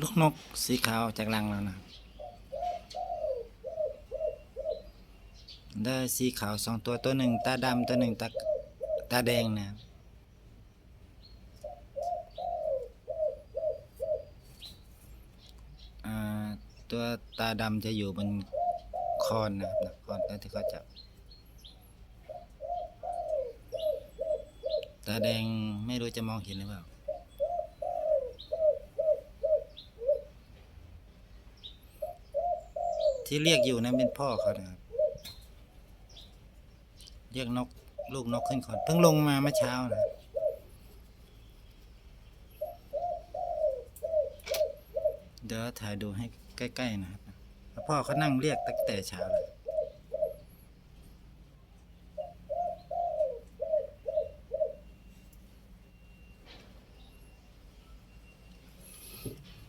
ลูกนกสีขาวจากรังแล้วนะ ได้สีขาวสองตัวตัวหนึ่งตาดำตัวหนึ่งตาตาแดงนะอ่าตัวตาดำจะอยู่บนคอนนะครับคอนตอนที่เขาจับตาแดงไม่รู้จะมองเห็นหรือเปล่า ที่เรียกอยู่นั้นเป็นพ่อเขานะครับ เรียกนกลูกนกขึ้นก่อนเพิ่งลงมาเมื่อเช้านะเดี๋ยวถ่ายดูให้ใกล้ ๆ นะครับ พ่อเขานั่งเรียกตั้งแต่เช้าเลย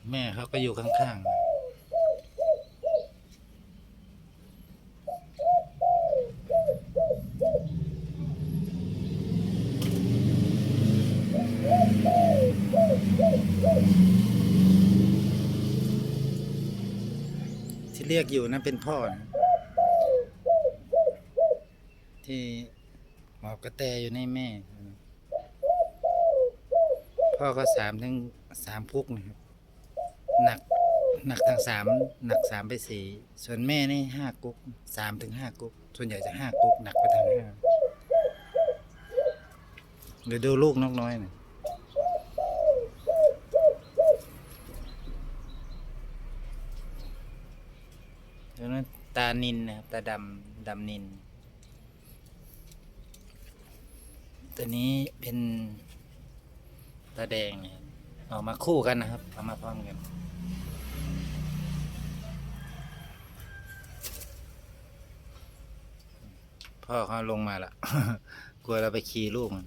แม่เขาก็อยู่ข้างๆ ที่เรียกอยู่นั่นเป็นพ่อนะที่หมอบกระแตอยู่ในแม่ พ่อก็สามถึงสามพุกนะครับ หนักหนักทางสามหนักสามไปสี่ส่วนแม่นี่ห้ากุ๊กสามถึงห้ากุ๊กส่วนใหญ่จะห้ากุ๊กหนักไปทางห้าเดี๋ยวดูลูกนกน้อยหน่อย เดี๋ยวนั้นตานินนะครับตาดำดำนิน ตัวนี้เป็นตาแดงนะครับออกมาคู่กันนะครับเอามาพร้อมกันพ่อเขาลงมาละกลัวเราไปขี่ลูกมัน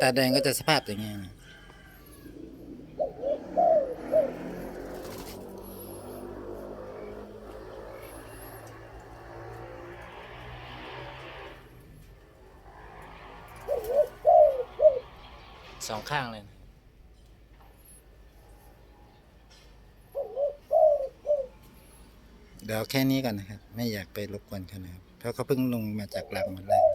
ตาแดงก็จะสภาพอย่างเงี้ยสองข้างเลยเดี๋ยวแค่นี้ก่อนนะครับ ไม่อยากไปรบกวนเขานะครับเพราะเขาเพิ่งลงมาจากหลังหมดเลย